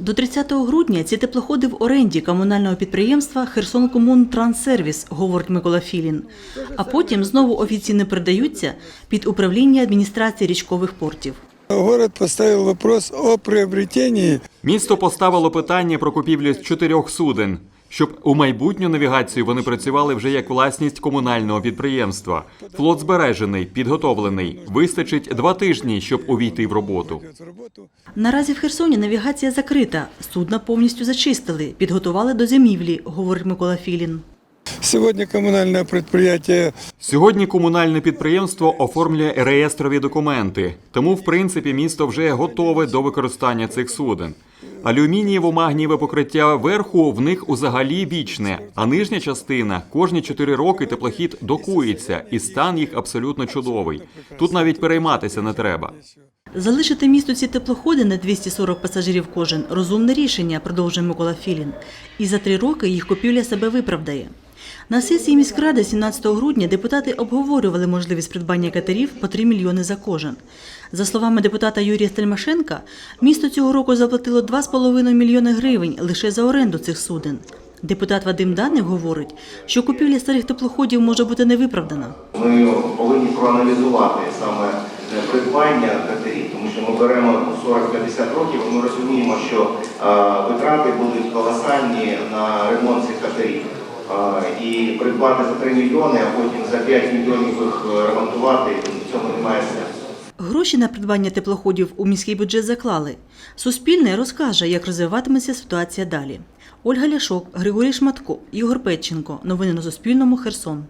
До 30 грудня ці теплоходи в оренді комунального підприємства Херсонкомунтранссервіс, говорить Микола Філін. А потім знову офіційно передаються під управління адміністрації річкових портів. Город поставив вопрос о приобретенні. Місто поставило питання про купівлю з чотирьох суден, щоб у майбутню навігацію вони працювали вже як власність комунального підприємства. Флот збережений, підготовлений. Вистачить два тижні, щоб увійти в роботу. Наразі в Херсоні навігація закрита, судна повністю зачистили, підготували до зимівлі, говорить Микола Філін. Сегодня коммунальное предприятие Сьогодні комунальне підприємство оформлює реєстрові документи, тому в принципі місто вже готове до використання цих суден. Алюмінієво-магнієве покриття верху в них узагалі вічне, а нижня частина кожні 4 роки теплохід докується, і стан їх абсолютно чудовий. Тут навіть перейматися не треба. Залишити місту ці теплоходи на 240 пасажирів кожен – розумне рішення, продовжує Микола Філін. І за три роки їх купівля себе виправдає. На сесії міськради 17 грудня депутати обговорювали можливість придбання катерів по 3 мільйони за кожен. За словами депутата Юрія Стельмашенка, місто цього року заплатило 2,5 мільйони гривень лише за оренду цих суден. Депутат Вадим Даник говорить, що купівля старих теплоходів може бути невиправдана. Ми повинні проаналізувати саме е, придбання катерів, тому що ми беремо 40-50 років, ми розуміємо, що е, витрати будуть колосальні на ремонт цих катерів. Е, І придбати за 3 мільйони, а потім за 5 мільйонів їх ремонтувати, в цьому немає сенсу. Гроші на придбання теплоходів у міський бюджет заклали. Суспільне розкаже, як розвиватиметься ситуація далі. Ольга Ляшок, Григорій Шматко, Ігор Петченко. Новини на Суспільному. Херсон.